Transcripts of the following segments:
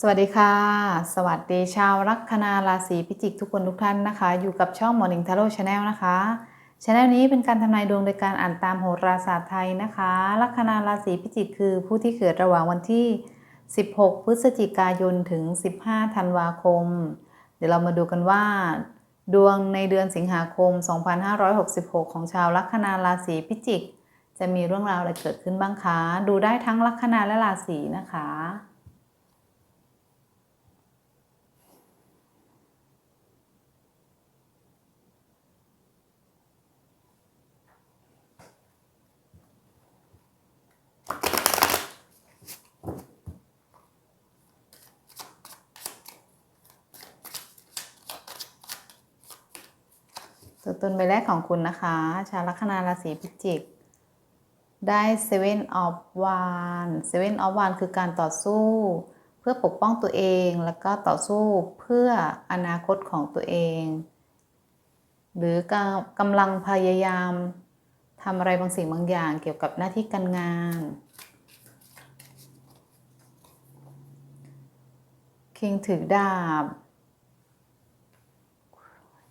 สวัสดีค่ะ สวัสดีชาวลัคนาราศีพิจิกทุกคนทุกท่านนะคะ อยู่กับช่อง Morning Tarot Channel นะคะช anel นี้เป็นการทำนายดวงโดยการอ่านตามโหราศาสตร์ไทยนะคะ ลัคนาราศีพิจิกคือผู้ที่เกิดระหว่างวันที่ 16 พฤศจิกายนถึง 15 ธันวาคม เดี๋ยวเรามาดูกันว่า ดวงในเดือนสิงหาคม 2566 ของชาวลัคนาราศีพิจิก จะมีเรื่องราวอะไรเกิดขึ้นบ้างคะ ดูได้ทั้งลัคนาและราศีนะคะ ตัวตนใบแรกของคุณนะคะ ชาวลัคนาราศีพิจิก ได้ Seven of Wands Seven of Wands คือการต่อสู้ เพื่อปกป้องตัวเองแล้วก็ต่อสู้เพื่ออนาคตของตัวเอง หรือกำกำลังพยายามทำอะไรบางสิ่งบางอย่างเกี่ยวกับหน้าที่การงาน King ถือดาบ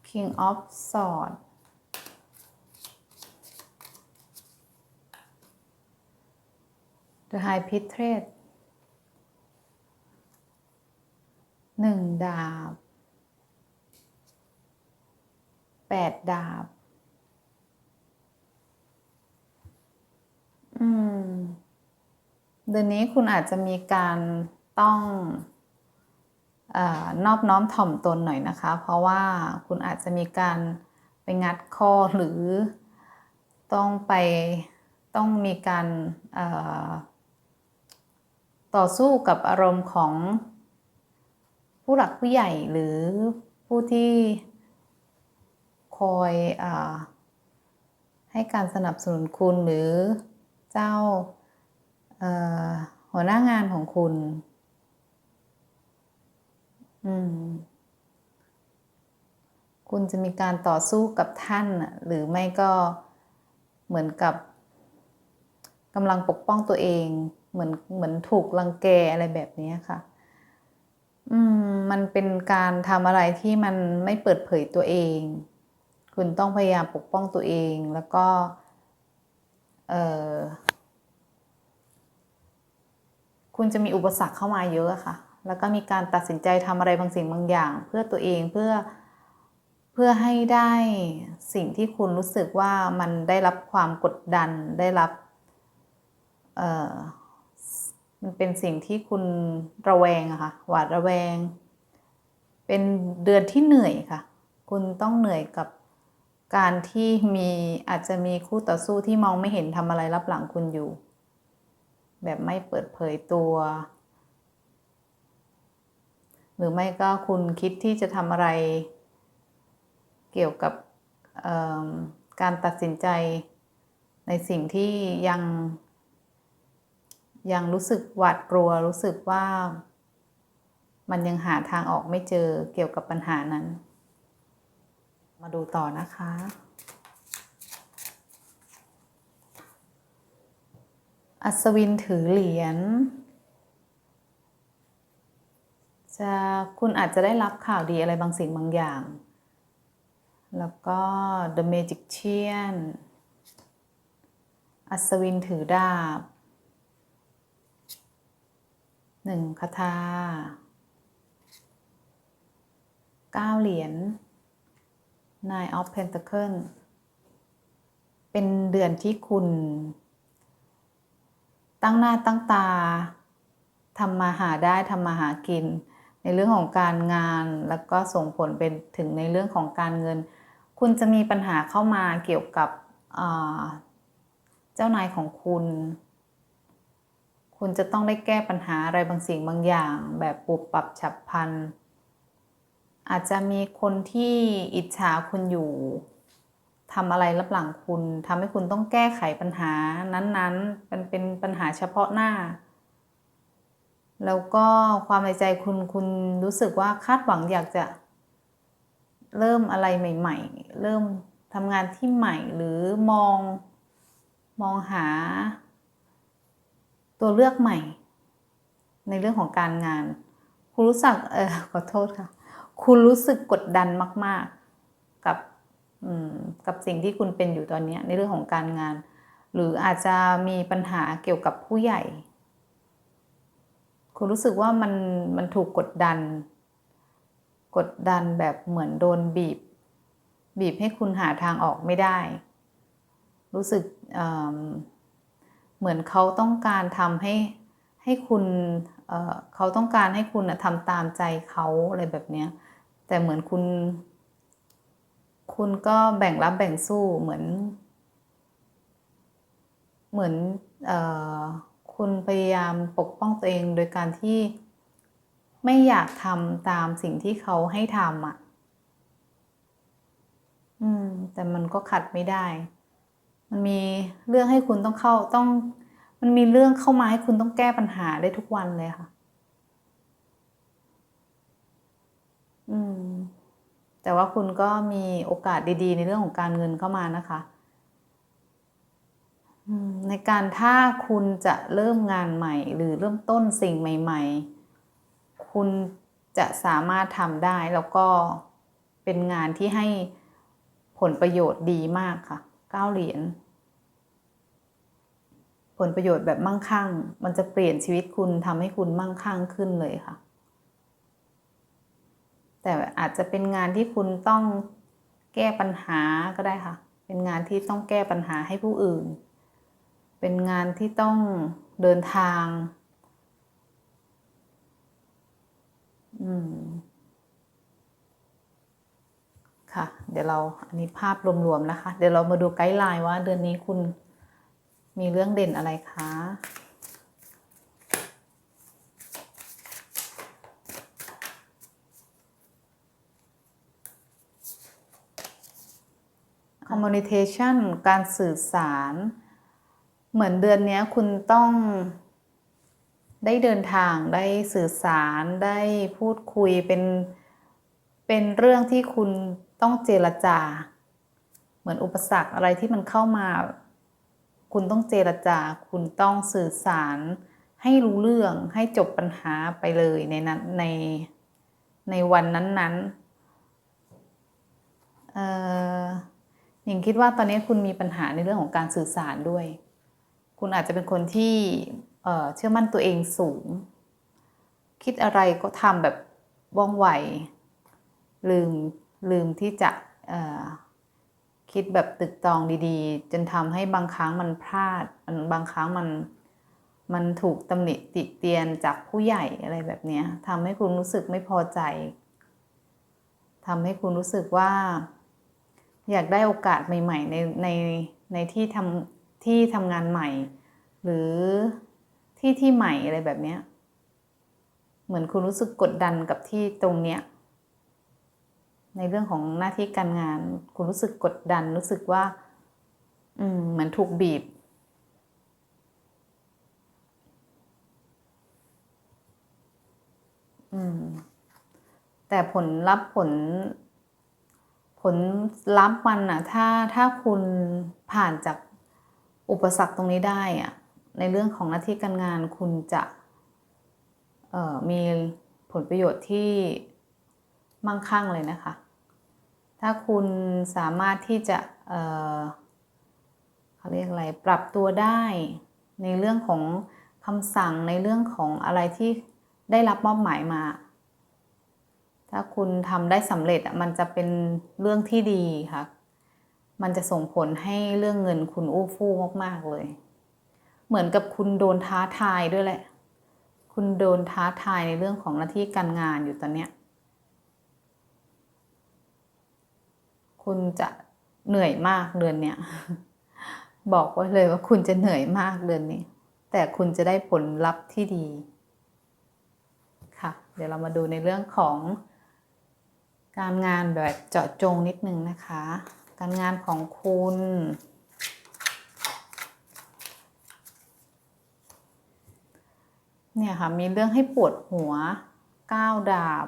King of Swords The High Priest, หนึ่งดาบแปดดาบ อืม เดือนนี้คุณอาจจะมีการต้อง อนอบน้อมถ่อมตนหน่อยนะคะ เพราะว่าคุณอาจจะมีการไปงัดข้อหรือต้องไปต้องมีการต่อสู้กับอารมณ์ของผู้หลักผู้ใหญ่หรือผู้ที่คอยอให้การสนับสนุนคุณหรือเจ้าหัวหน้างานของคุณ คุณจะมีการต่อสู้กับท่านน่ะหรือไม่ก็เหมือนกับกำลังปกป้องตัวเอง เหมือนเหมือนถูกรังแกอะไรแบบนี้ค่ะ อืม มันเป็นการทำอะไรที่มันไม่เปิดเผยตัวเอง คุณต้องพยายามปกป้องตัวเองแล้วก็ เออคุณจะมีอุปสรรคเข้ามาเยอะค่ะ แล้วก็มีการตัดสินใจทำอะไรบางสิ่งบางอย่าง เพื่อตัวเองเพื่อเพื่อให้ได้สิ่งที่คุณรู้สึกว่ามันได้รับความกดดันได้รับเอ่อมันเป็นสิ่งที่คุณระแวงอะค่ะหวาดระแวง เป็นเดือนที่เหนื่อยค่ะ คุณต้องเหนื่อยกับการที่มีอาจจะมีคู่ต่อสู้ที่มองไม่เห็นทำอะไรรับหลังคุณอยู่ แบบไม่เปิดเผยตัว หรือไม่ก็คุณคิดที่จะทำอะไร เกี่ยวกับการตัดสินใจในสิ่งที่ยังยังรู้สึกหวาดกลัวรู้สึกว่า มันยังหาทางออกไม่เจอเกี่ยวกับปัญหานั้น มาดูต่อนะคะ อัศวินถือเหรียญ จะคุณอาจจะได้รับข่าวดีอะไรบางสิ่งบางอย่าง แล้วก็ The Magician อัศวินถือดาบหนึ่งคาถาเก้าเหรียญ Nine of Pentacles เป็นเดือนที่คุณ ตั้งหน้าตั้งตาทำมาหาได้ทำมาหากิน ในเรื่องของการงานแล้วก็ส่งผลเป็นถึงในเรื่องของการเงิน คุณจะมีปัญหาเข้ามาเกี่ยวกับเจ้านายของคุณ คุณจะต้องได้แก้ปัญหาอะไรบางสิ่งบางอย่าง แบบปุบปรับฉับพลันอาจจะมีคนที่อิจฉาคุณอยู่ทำอะไรรับหลังคุณทำให้คุณต้องแก้ไขปัญหานั้นๆ มันเป็นปัญหาเฉพาะหน้า แล้วก็ความในใจคุณคุณรู้สึกว่าคาดหวังอยากจะ เริ่มอะไรใหม่ ๆ เริ่มทำงานที่ใหม่หรือมองมองหา ตัวเลือกใหม่ ในเรื่องของการงาน คุณรู้สึกเออขอโทษค่ะ คุณรู้สึกกดดันมาก ๆ กับกับสิ่งที่คุณเป็นอยู่ตอนนี้ในเรื่องของการงาน หรืออาจจะมีปัญหาเกี่ยวกับผู้ใหญ่ คุณรู้สึกว่ามันมันถูกกดดัน กดดันแบบเหมือนโดนบีบ บีบให้คุณหาทางออกไม่ได้ รู้สึกเเหมือนเขาต้องการทำให้ให้คุณเเขาต้องการให้คุณนะทำตามใจเขาอะไรแบบนี้แต่เหมือนคุณ คุณก็แบ่งรับแบ่งสู้เหมือน เหมือนเคุณพยายามปกป้องตัวเองโดยการที่ไม่อยากทำตามสิ่งที่เขาให้ทำอะ อืม แต่มันก็ขัดไม่ได้ มันมีเรื่องให้คุณต้องเข้าต้อง มันมีเรื่องเข้ามาให้คุณต้องแก้ปัญหาได้ทุกวันเลยค่ะ อืม แต่ว่าคุณก็มีโอกาสดีๆ ในเรื่องของการเงินเข้ามานะคะ ในการถ้าคุณจะเริ่มงานใหม่ หรือเริ่มต้นสิ่งใหม่ ๆ คุณจะสามารถทำได้แล้วก็เป็นงานที่ให้ผลประโยชน์ดีมากค่ะเก้าเหรียญผลประโยชน์แบบมั่งคั่ง มันจะเปลี่ยนชีวิตคุณทำให้คุณมั่งคั่งขึ้นเลยค่ะ แต่อาจจะเป็นงานที่คุณต้องแก้ปัญหาก็ได้ค่ะ เป็นงานที่ต้องแก้ปัญหาให้ผู้อื่น เป็นงานที่ต้องเดินทาง อืม ค่ะ เดี๋ยวเราอันนี้ภาพรวมๆนะคะ เดี๋ยวเรามาดูไกด์ไลน์ว่าเดือนนี้คุณมีเรื่องเด่นอะไรคะ communication การสื่อสาร เหมือนเดือนนี้คุณต้องได้เดินทางได้สื่อสารได้พูดคุยเป็นเป็นเรื่องที่คุณต้องเจรจา เหมือนอุปสรรคอะไรที่มันเข้ามา คุณต้องเจรจา คุณต้องสื่อสาร ให้รู้เรื่องให้จบปัญหาไปเลยในนั้นในในวันนั้นๆเออหญิงคิดว่าตอนนี้คุณมีปัญหาในเรื่องของการสื่อสารด้วย คุณอาจจะเป็นคนที่เชื่อมั่นตัวเองสูง คิดอะไรก็ทำแบบว่องไว ลืมลืมที่จะคิดแบบตึกตองดีๆ จนทำให้บางครั้งมันพลาดมันบางครั้งมันมันถูกตำหนิติเตียนจากผู้ใหญ่อะไรแบบนี้ทำให้คุณรู้สึกไม่พอใจทำให้คุณรู้สึกว่า อยากได้โอกาสใหม่ ๆ ในในในที่ทำ ที่ทำงานใหม่ หรือที่ที่ใหม่อะไรแบบนี้เหมือนคุณรู้สึกกดดันกับที่ตรงเนี้ยในเรื่องของหน้าที่การงาน คุณรู้สึกกดดันรู้สึกว่า อืมเหมือนถูกบีบ อืม แต่ผลลัพธ์ผล ผลลัพธ์มันอะถ้าถ้าคุณผ่านจาก อุปสรรคตรงนี้ได้อะในเรื่องของหน้าที่การงานคุณจะมีผลประโยชน์ที่มั่งคั่งเลยนะคะ ถ้าคุณสามารถที่จะเเขาเรียกอะไร ปรับตัวได้ในเรื่องของคำสั่งในเรื่องของอะไรที่ได้รับมอบหมายมา ถ้าคุณทำได้สำเร็จมันจะเป็นเรื่องที่ดีค่ะ มันจะส่งผลให้เรื่องเงินคุณอู้ฟู่มากๆเลย เหมือนกับคุณโดนท้าทายด้วยแหละ คุณโดนท้าทายในเรื่องของหน้าที่การงานอยู่ตอนเนี้ย คุณจะเหนื่อยมากเดือนเนี้ย บอกไว้เลยว่าคุณจะเหนื่อยมากเดือนนี้ แต่คุณจะได้ผลลัพธ์ที่ดี ค่ะ เดี๋ยวเรามาดูในเรื่องของการงานแบบเจาะจงนิดนึงนะคะ การงานของคุณ เนี่ยค่ะ มีเรื่องให้ปวดหัวก้าวดาบ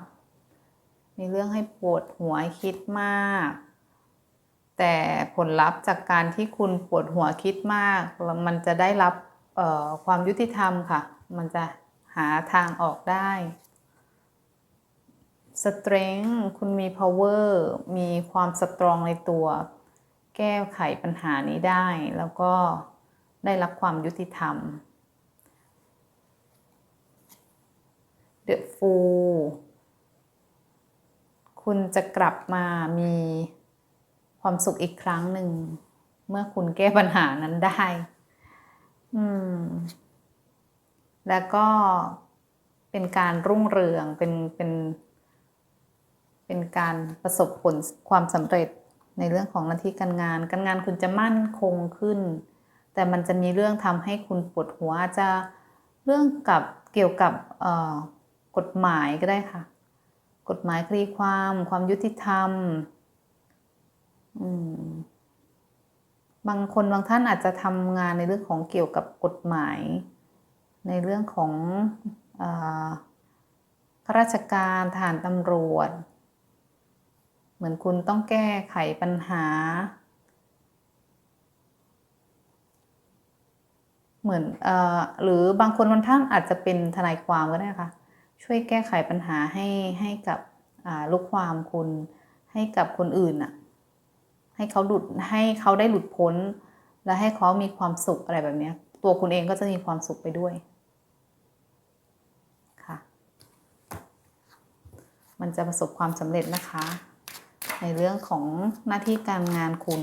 มีเรื่องให้ปวดหัวคิดมาก แต่ผลลัพธ์จากการที่คุณปวดหัวคิดมาก มันจะได้รับความยุติธรรมค่ะ มันจะหาทางออกได้ strength คุณมี power มีความสตรองในตัว แก้ไขปัญหานี้ได้ แล้วก็ได้รับความยุติธรรม The Fool คุณจะกลับมามีความสุขอีกครั้งหนึ่ง เมื่อคุณแก้ปัญหานั้นได้ อืม แล้วก็เป็นการรุ่งเรืองเป็นเป็น เป็นการประสบผลความสำเร็จในเรื่องของหน้าที่การงาน การงานคุณจะมั่นคงขึ้น แต่มันจะมีเรื่องทำให้คุณปวดหัวจจะเรื่องกับเกี่ยวกับกฎหมายก็ได้ค่ะ กฎหมายคดีความความยุติธรรมบางคนบางท่านอาจจะทำงานในเรื่องของเกี่ยวกับกฎหมาย ในเรื่องของข้าราชการทหารตำรวจ เหมือนคุณต้องแก้ไขปัญหา เหมือนเอ่อหรือบางคนบางท่านอาจจะเป็นทนายความก็ได้ค่ะช่วยแก้ไขปัญหาให้ให้กับลูกความคุณให้กับคนอื่นอะให้เขาหลุดให้เขาได้หลุดพ้น และให้เขามีความสุขอะไรแบบนี้ตัวคุณเองก็จะมีความสุขไปด้วยค่ะ มันจะประสบความสำเร็จนะคะ ในเรื่องของหน้าที่การงานคุณ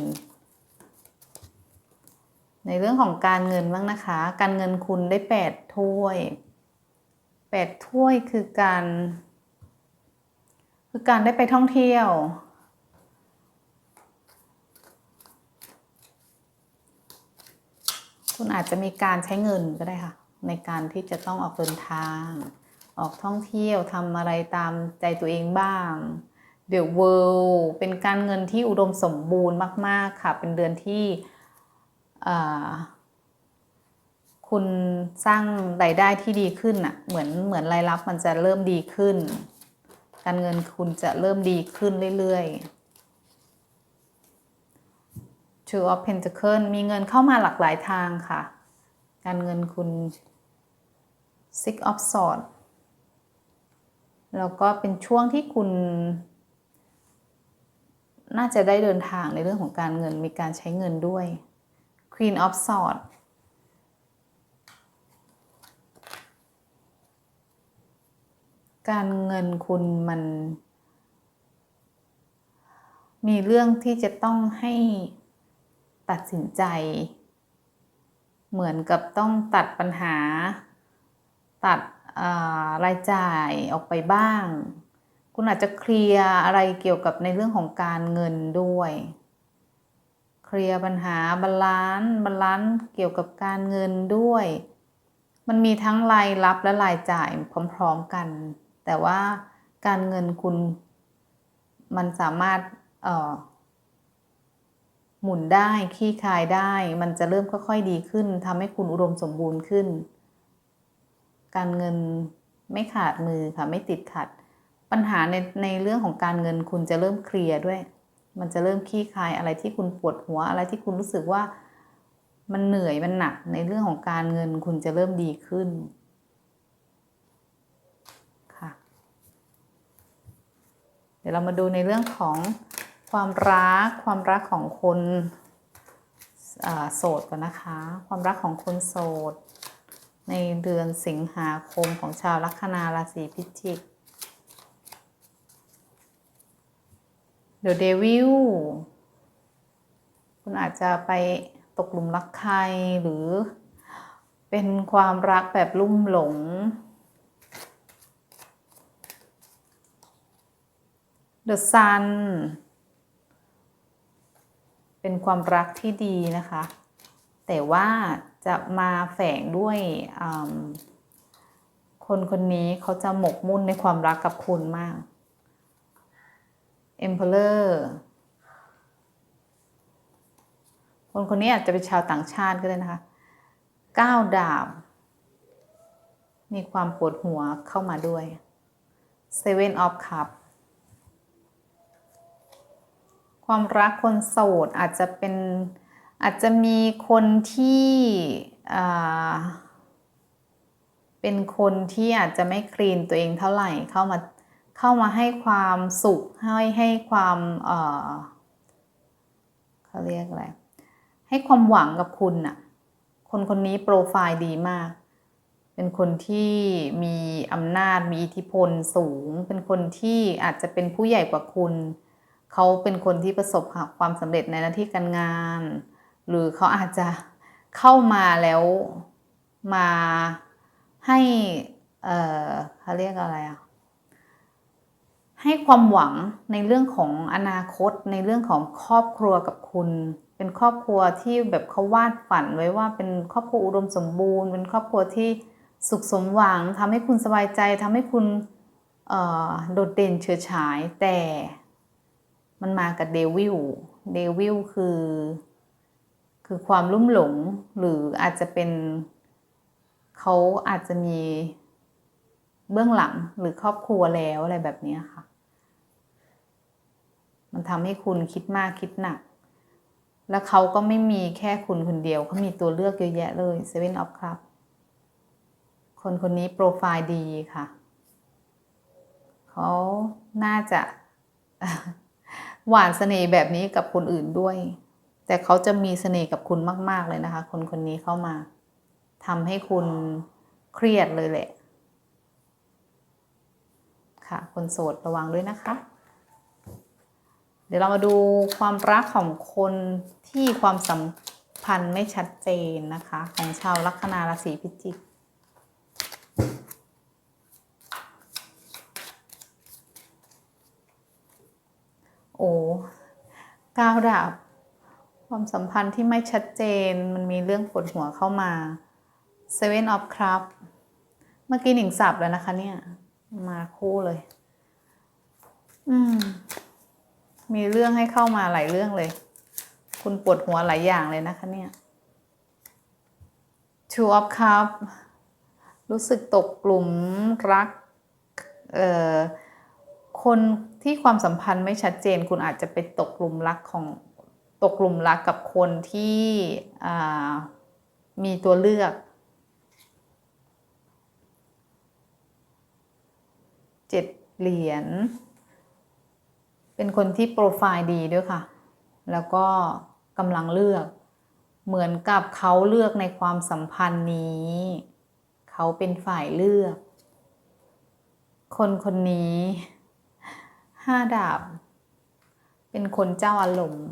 ในเรื่องของการเงินบ้างนะคะ การเงินคุณได้แปดถ้วยแปดถ้วยคือการ คือการได้ไปท่องเที่ยว คุณอาจจะมีการใช้เงินก็ได้ค่ะ ในการที่จะต้องออกเดินทาง ออกท่องเที่ยวทำอะไรตามใจตัวเองบ้าง The World เป็นการเงินที่อุดมสมบูรณ์มาก ๆ ค่ะ เป็นเดือนที่คุณสร้างรายได้ที่ดีขึ้นอะเหมือนเหมือนรายรับมันจะเริ่มดีขึ้น การเงินคุณจะเริ่มดีขึ้นเรื่อย ๆ Two of Pentacles มีเงินเข้ามาหลากหลายทางค่ะ การเงินคุณ Six of Swords แล้วก็เป็นช่วงที่คุณ น่าจะได้เดินทางในเรื่องของการเงินมีการใช้เงินด้วย Queen of Swords การเงินคุณมัน มีเรื่องที่จะต้องให้ตัดสินใจ เหมือนกับต้องตัดปัญหา ตัดรายจ่ายออกไปบ้าง คุณอาจจะเคลียร์อะไรเกี่ยวกับในเรื่องของการเงินด้วย เคลียร์ปัญหาบาลานซ์บาลานซ์เกี่ยวกับการเงินด้วย มันมีทั้งรายรับและรายจ่ายพร้อมๆกัน แต่ว่าการเงินคุณมันสามารถหมุนได้ขี้คายได้ มันจะเริ่มค่อยๆดีขึ้นทำให้คุณอุดมสมบูรณ์ขึ้น การเงินไม่ขาดมือค่ะ ไม่ติดขัด ปัญหาในในเรื่องของการเงินคุณจะเริ่มเคลียร์ด้วย มันจะเริ่มขี้คายอะไรที่คุณปวดหัวอะไรที่คุณรู้สึกว่า มันเหนื่อยมันหนักในเรื่องของการเงินคุณจะเริ่มดีขึ้นค่ะ เดี๋ยวเรามาดูในเรื่องของความรักความรักของคนโสดก่อนนะคะ ความรักของคนโสด ในเดือนสิงหาคมของชาวลัคนาราศีพิจิก The Devil คุณอาจจะไปตกหลุมรักใครหรือเป็นความรักแบบลุ่มหลง The Sun เป็นความรักที่ดีนะคะ แต่ว่าจะมาแฝงด้วยคนคนนี้เขาจะหมกมุ่นในความรักกับคุณมาก Emperor คนคนนี้อาจจะเป็นชาวต่างชาติก็ได้นะคะก้าวดาบ มีความปวดหัวเข้ามาด้วย Seven of Cup ความรักคนโสดอาจจะเป็นอาจจะมีคนที่เป็นคนที่อาจจะไม่คลีนตัวเองเท่าไหร่เข้ามา เข้ามาให้ความสุขให้ให้ความเเขาเรียกอะไรให้ความหวังกับคุณน่ะคนคนนี้โปรไฟล์ดีมาก เป็นคนที่มีอำนาจมีอิทธิพลสูง เป็นคนที่อาจจะเป็นผู้ใหญ่กว่าคุณ เขาเป็นคนที่ประสบความสำเร็จในหน้าที่การงาน หรือเขาอาจจะเข้ามาแล้วมาให้ เออเขาเรียกอะไรอะ ให้ความหวังในเรื่องของอนาคต ในเรื่องของครอบครัวกับคุณ เป็นครอบครัวที่แบบเขาวาดฝันไว้ว่าเป็นครอบครัวอุดมสมบูรณ์ เป็นครอบครัวที่สุขสมหวังทำให้คุณสบายใจทำให้คุณโดดเด่นเฉิดฉาย แต่มันมากับเดวิลเดวิลคือ คือความลุ่มหลงหรืออาจจะเป็นเขาอาจจะมีเบื้องหลังหรือครอบครัวแล้วอะไรแบบนี้ค่ะ มันทำให้คุณคิดมากคิดหนัก แล้วเขาก็ไม่มีแค่คุณคนเดียวเขามีตัวเลือกเยอะแยะเลย Seven of Cups คนคนนี้โปรไฟล์ดีค่ะ เขาน่าจะหวานเสน่ห์แบบนี้กับคนอื่นด้วย แต่เขาจะมีเสน่ห์กับคุณมาก ๆ เลยนะคะ คนคนนี้เข้ามาทำให้คุณเครียดเลยแหละ ค่ะ คนโสดระวังด้วยนะคะ เดี๋ยวเรามาดูความรักของคนที่ความสัมพันธ์ไม่ชัดเจนนะคะ ของชาวลัคนาราศีพิจิกโอ้ก้าวดาบความสัมพันธ์ที่ไม่ชัดเจนมันมีเรื่องปวดหัวเข้ามา Seven of Cups เมื่อกี้หนิงสับแล้วนะคะเนี่ย มาคู่เลย อืม มีเรื่องให้เข้ามาหลายเรื่องเลย คุณปวดหัวหลายอย่างเลยนะคะเนี่ย Two of cup รู้สึกตกกลุ่มรัก เอ่อ คนที่ความสัมพันธ์ไม่ชัดเจน คุณอาจจะไปตกกลุ่มรักของตกกลุ่มรักกับคนที่มีตัวเลือกเจ็ดเหรียญ เป็นคนที่โปรไฟล์ดีด้วยค่ะ แล้วก็กำลังเลือก เหมือนกับเขาเลือกในความสัมพันธ์นี้ เขาเป็นฝ่ายเลือก คนคนนี้ห้าดาบ เป็นคนเจ้าอารมณ์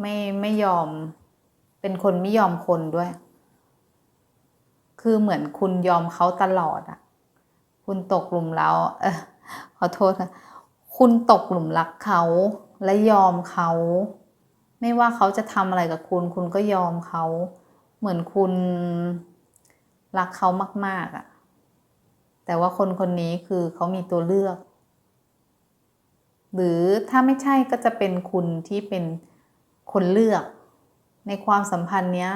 ไม่ไม่ยอม เป็นคนไม่ยอมคนด้วย คือเหมือนคุณยอมเขาตลอดอะ คุณตกหลุมแล้ว เออขอโทษค่ะ คุณตกหลุมรักเขาและยอมเขา ไม่ว่าเขาจะทำอะไรกับคุณ คุณก็ยอมเขา เหมือนคุณรักเขามาก ๆอะแต่ว่าคนคนนี้คือเขามีตัวเลือก หรือถ้าไม่ใช่ก็จะเป็นคุณที่เป็นคนเลือก ในความสัมพันธ์เนี้ย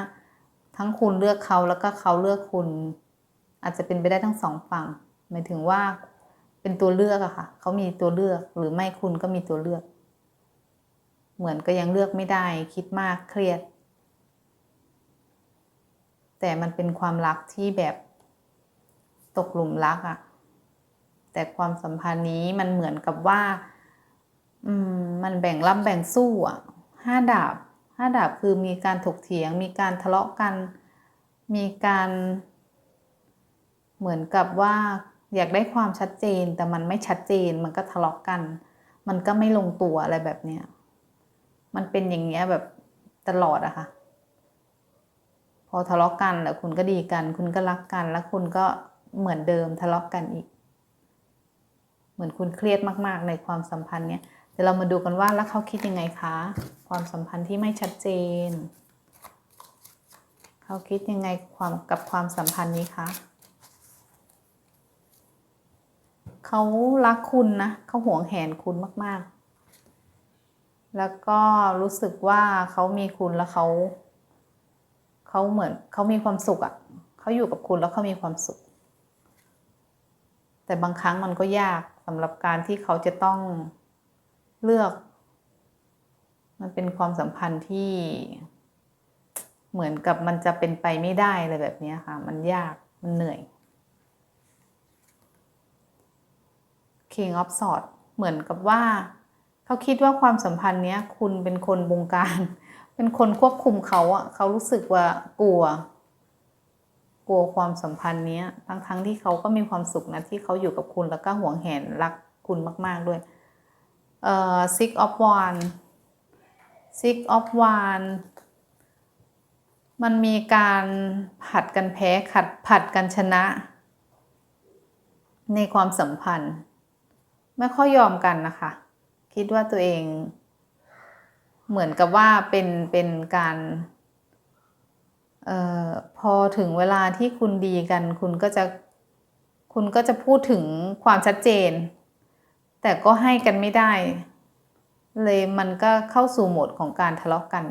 ทั้งคุณเลือกเขาแล้วก็เขาเลือกคุณ อาจจะเป็นไปได้ทั้งสองฝั่ง หมายถึงว่า เป็นตัวเลือกอะค่ะ เขามีตัวเลือกหรือไม่คุณก็มีตัวเลือก เหมือนก็ยังเลือกไม่ได้ คิดมากเครียด แต่มันเป็นความรักที่แบบตกหลุมรักอะแต่ความสัมพันธ์นี้มันเหมือนกับว่า อืม มันแบ่งรับแบ่งสู้อะห้าดาบห้าดาบคือมีการถกเถียง มีการทะเลาะกัน มีการ เหมือนกับว่า อยากได้ความชัดเจนแต่มันไม่ชัดเจนมันก็ทะเลาะกัน มันก็ไม่ลงตัวอะไรแบบเนี้ยมันเป็นอย่างเงี้ยแบบตลอดอะค่ะ พอทะเลาะกันแล้วคุณก็ดีกัน คุณก็รักกัน แล้วคุณก็เหมือนเดิมทะเลาะกันอีก เหมือนคุณเครียดมาก ๆ ในความสัมพันธ์เนี้ยเดี๋ยวเรามาดูกันว่าแล้วเขาคิดยังไงคะ ความสัมพันธ์ที่ไม่ชัดเจน เขาคิดยังไงความกับความสัมพันธ์นี้คะ เขารักคุณนะเขาห่วงแหนคุณมาก ๆ แล้วก็รู้สึกว่าเขามีคุณแล้วเขาเขาเหมือนเขามีความสุขอะ่ะเขาอยู่กับคุณแล้วเขามีความสุข แต่บางครั้งมันก็ยากสำหรับการที่เขาจะต้องเลือก มันเป็นความสัมพันธ์ที่เหมือนกับมันจะเป็นไปไม่ได้อะไรแบบนี้ค่ะ มันยากมันเหนื่อย King of Swords เหมือนกับว่า เขาคิดว่าความสัมพันธ์เนี้ย คุณเป็นคนบงการ เป็นคนควบคุมเขาอะเขารู้สึกว่ากลัว กลัวความสัมพันธ์เนี้ยทั้งๆทที่เขาก็มีความสุขนะที่เขาอยู่กับคุณแล้วก็หวงแหนรักคุณมาก ๆด้วยเอ่อ six of wand six of wand มันมีการผัดกันแพ้ขัดผัดกันชนะ ในความสัมพันธ์ ไม่ค่อยยอมกันนะคะ คิดว่าตัวเอง เหมือนกับว่าเป็นเป็นการเอ่อพอถึงเวลาที่คุณดีกัน คุณก็จะคุณก็จะพูดถึงความชัดเจน แต่ก็ให้กันไม่ได้ เลยมันก็เข้าสู่โหมดของการทะเลาะกกัน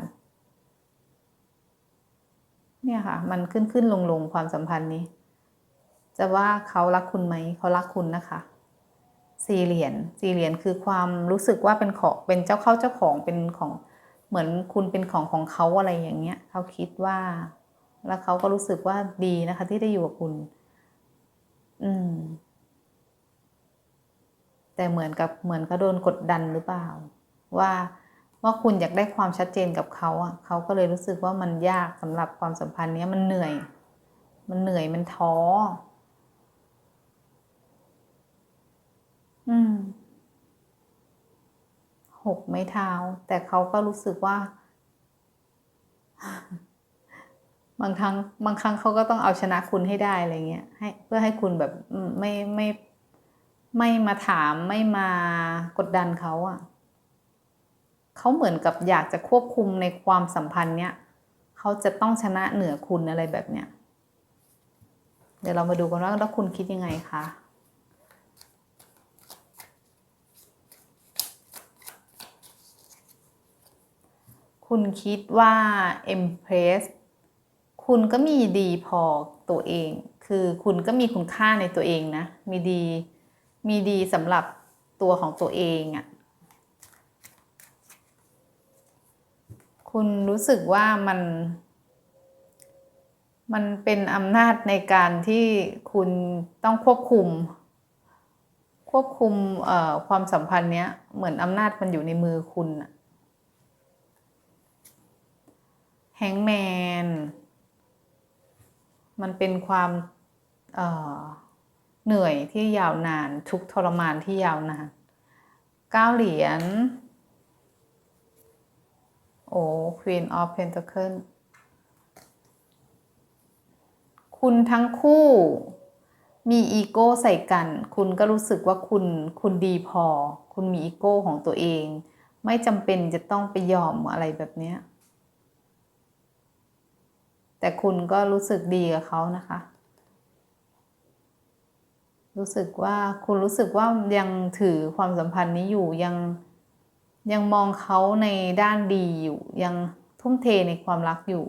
เนี่ยค่ะ มันขึ้นขึ้นลงลงความสัมพันธ์นี้ จะว่าเขารักคุณไหม เขารักคุณนะคะ สี่เหรียญสี่เหรียญคือความรู้สึกว่าเป็นของเป็นเจ้าเข้าเจ้าของเป็นของเหมือนคุณเป็นของของเขาอะไรอย่างเงี้ยเขาคิดว่า แล้วเขาก็รู้สึกว่าดีนะคะ ที่ได้อยู่กับคุณ อืม แต่เหมือนกับเหมือนเขาโดนกดดันหรือเปล่า ว่าว่าคุณอยากได้ความชัดเจนกับเขาอะเขาก็เลยรู้สึกว่ามันยากสำหรับความสัมพันธ์เนี้ยมันเหนื่อย มันเหนื่อยมันท้อ อืมหกไม้เท้า แต่เขาก็รู้สึกว่า บางครั้ง บางครั้งเขาก็ต้องเอาชนะคุณให้ได้อะไรเงี้ยให้ เพื่อให้คุณแบบไม่ไม่ไม่มาถามไม่มากดดันเขาอะ่ะเขาเหมือนกับอยากจะควบคุมในความสัมพันธ์เนี้ยเขาจะต้องชนะเหนือคุณอะไรแบบเนี้ยเดี๋ยวเรามาดูกันว่าแล้วคุณคิดยังไงคะ คุณคิดว่า Empress คุณก็มีดีพอตัวเอง คือคุณก็มีคุณค่าในตัวเองนะ มีดี มีดีสำหรับตัวของตัวเองอะ่ะ คุณรู้สึกว่ามัน มันเป็นอำนาจในการที่คุณต้องควบคุม ควบคุมความสัมพันธ์เนี้ย เหมือนอำนาจมันอยู่ในมือคุณอะ แฮงแมนมันเป็นความเเหนื่อยที่ยาวนาน ทุกทรมานที่ยาวนานเก้าเหรียญโอ้ Queen of Pentacle คุณทั้งคู่มีอีโก้ใส่กัน คุณก็รู้สึกว่าคุณคุณดีพอ คุณมีอีโก้ของตัวเอง ไม่จำเป็นจะต้องไปยอมอะไรแบบนี้ แต่คุณก็รู้สึกดีกับเขานะคะ รู้สึกว่าคุณรู้สึกว่ายังถือความสัมพันธ์นี้อยู่ยังยังมองเขาในด้านดีอยู่ยังทุ่มเทในความรักอยู่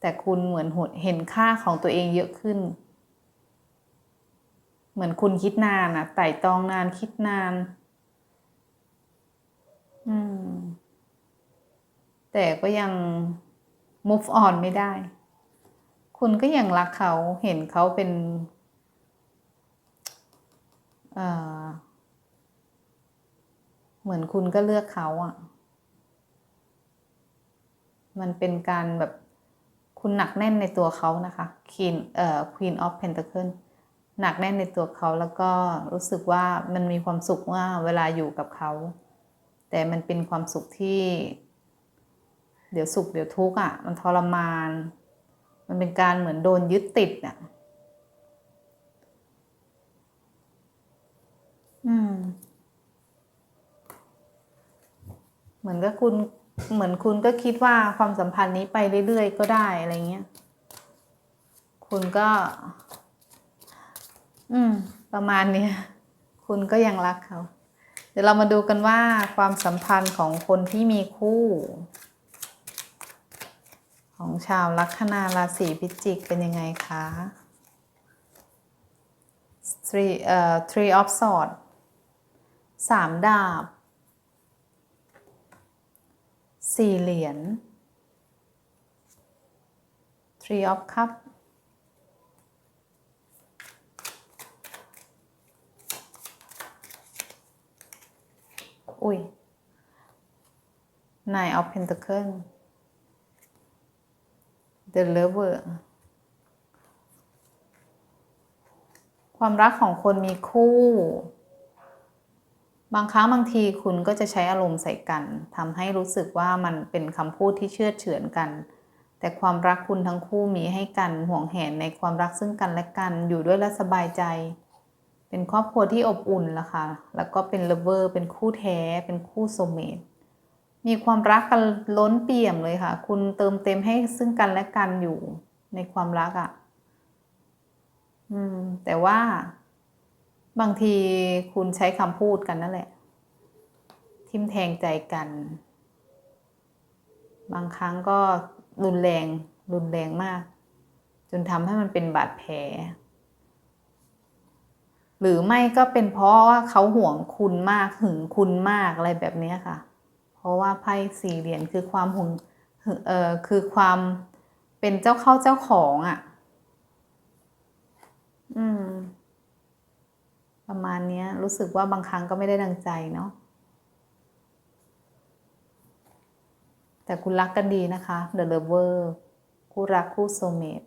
แต่คุณเหมือนเห็นค่าของตัวเองเยอะขึ้น เหมือนคุณคิดนานอะไต่ตองนานคิดนานอืมแต่ก็ยัง move on ไม่ได้ คุณก็ยังรักเขาเห็นเขาเป็นเหมือนคุณก็เลือกเขาอะ่ะ มันเป็นการแบบคุณหนักแน่นในตัวเขานะคะ Queen เอ่อ Queen of Pentacle หนักแน่นในตัวเขาแล้วก็รู้สึกว่ามันมีความสุขว่าเวลาอยู่กับเขา แต่มันเป็นความสุขที่ เดี๋ยวสุขเดี๋ยวทุกข์อะ มันทรมาน มันเป็นการเหมือนโดนยึดติดอะ อืม เหมือนกับคุณเหมือนคุณก็คิดว่าความสัมพันธ์นี้ไปเรื่อยๆก็ได้อะไรเงี้ย คุณก็ อืม ประมาณนี้คุณก็ยังรักเขา เดี๋ยวเรามาดูกันว่าความสัมพันธ์ของคนที่มีคู่ ของชาวลัคนาราศีพิจิกเป็นยังไงคะ three เอ่อ three of swords สามดาบ สี่เหรียญ three of cup อุ้ย Nine of Pentacles The Lover ความรักของคนมีคู่ บางครั้งบางทีคุณก็จะใช้อารมณ์ใส่กันทำให้รู้สึกว่ามันเป็นคำพูดที่เชื่อดเฉือนกัน แต่ความรักคุณทั้งคู่มีให้กันห่วงแหนในความรักซึ่งกันและกันอยู่ด้วยและสบายใจ เป็นครอบครัวที่อบอุ่นละค่ะแล้วก็เป็นเลเวอร์เป็นคู่แท้เป็นคู่โซเมต มีความรักกันล้นเปี่ยมเลยค่ะ คุณเติมเต็มให้ซึ่งกันและกันอยู่ในความรักอะ่ะ อืม แต่ว่า บางทีคุณใช้คำพูดกันนั่นแหละ ทิมแทงใจกัน บางครั้งก็รุนแรง รุนแรงมาก จนทำให้มันเป็นบาดแผล หรือไม่ก็เป็นเพราะว่าเขาห่วงคุณมากหึงคุณมากอะไรแบบนี้ค่ะ เพราะว่าไพ่สี่เหรียญคือความหึงเอ่อคือความเป็นเจ้าเข้าเจ้าของอะ่ะ อืม ประมาณนี้รู้สึกว่าบางครั้งก็ไม่ได้ดังใจเนาะแต่คุณรักกันดีนะคะ The Lover คู่รักคู่โซเมต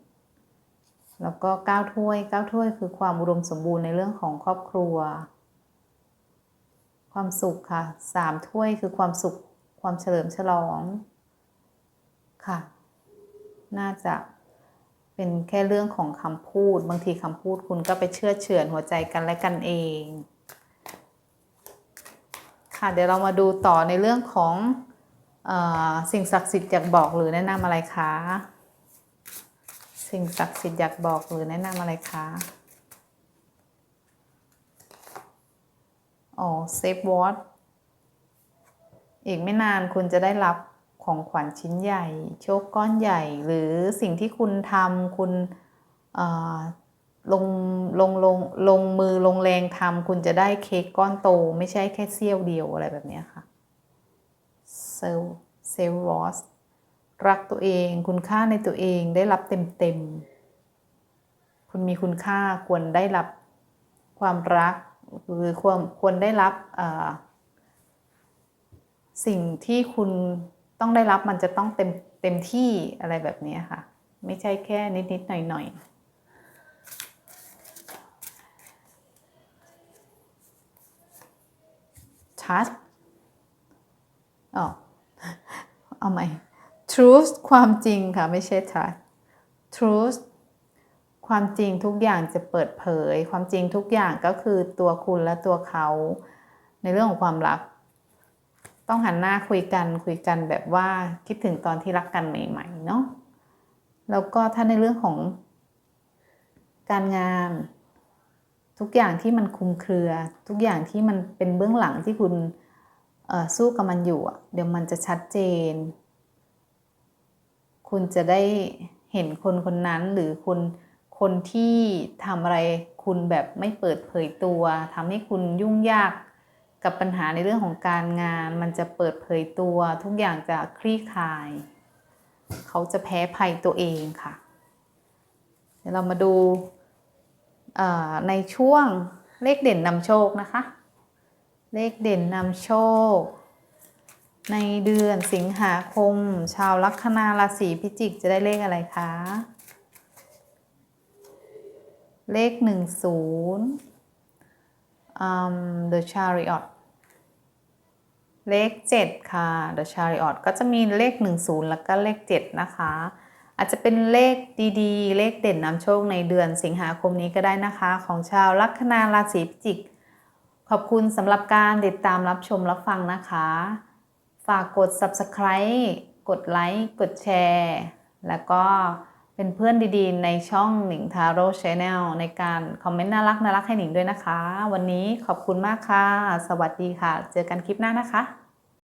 แล้วก็ก้าถ้วยก้าถ้วยคือความอุดมสมบูรณ์ในเรื่องของครอบครัว ความสุขค่ะสามถ้วยคือความสุข ความเฉลิมฉลองค่ะ น่าจะเป็นแค่เรื่องของคำพูด บางทีคำพูดคุณก็ไปเชื่อเฉือนหัวใจกันและกันเอง ค่ะเดี๋ยวเรามาดูต่อในเรื่องของอสิ่งศักดิ์สิทธิ์อยากบอกหรือแนะนำอะไรคะสิ่งศักดิ์สิทธิ์อยากบอกหรือแนะนำอะไรคะอ๋อเซฟวอต อีกไม่นานคุณจะได้รับของขวัญชิ้นใหญ่ โชคก้อนใหญ่ หรือสิ่งที่คุณทำคุณลงลงลงลงมือลงแรงทำคุณจะได้เค้กก้อนโต ไม่ใช่แค่เสี้ยวเดียวอะไรแบบนี้ค่ะเซลเซลวอสรักตัวเอง คุณค่าในตัวเองได้รับเต็มเต็มคุณมีคุณค่าควรได้รับความรัก หรือควรควรได้รับ สิ่งที่คุณต้องได้รับมันจะต้องเต็มเต็มที่อะไรแบบนี้ค่ะ ไม่ใช่แค่นิดนิดหน่อยหน่อยชัดอ๋อเอาใหม่ truth ความจริงค่ะ ไม่ใช่ trust truth ความจริงทุกอย่างจะเปิดเผย ความจริงทุกอย่างก็คือตัวคุณและตัวเขา ในเรื่องของความรัก ต้องหันหน้าคุยกันคุยกันแบบว่าคิดถึงตอนที่รักกันใหม่ๆเนาะแล้วก็ถ้าในเรื่องของการงาน ทุกอย่างที่มันคุมเครือ ทุกอย่างที่มันเป็นเบื้องหลังที่คุณสู้กับมันอยู่เดี๋ยวมันจะชัดเจน คุณจะได้เห็นคนคนนั้นหรือคนคนที่ทำอะไรคุณแบบไม่เปิดเผยตัวทำให้คุณยุ่งยาก กับปัญหาในเรื่องของการงาน มันจะเปิดเผยตัวทุกอย่างจะคลี่คลาย เขาจะแพ้ภัยตัวเองค่ะ เดี๋ยวเรามาดูในช่วงเลขเด่นนำโชคนะคะ เลขเด่นนำโชค ในเดือนสิงหาคม ชาวลัคนาราศีพิจิกจะได้เลขอะไรคะ เลขหนึ่งศูนย์ The Chariot เลข 7 ค่ะ The Chariot ก็จะมีเลข 10 แล้วก็เลข 7 นะคะ อาจจะเป็นเลขดีๆ เลขเด่นนำโชคในเดือนสิงหาคมนี้ก็ได้นะคะ ของชาวลัคนาราศีพิจิก ขอบคุณสำหรับการติดตามรับชมรับฟังนะคะ ฝากกด subscribe กดไลค์กดแชร์ แล้วก็ เป็นเพื่อนดีๆ ในช่องหนิงทาโร่ชาแนลในการคอมเมนต์น่ารักน่ารักให้หนิงด้วยนะคะ วันนี้ขอบคุณมากค่ะ สวัสดีค่ะ เจอกันคลิปหน้านะคะ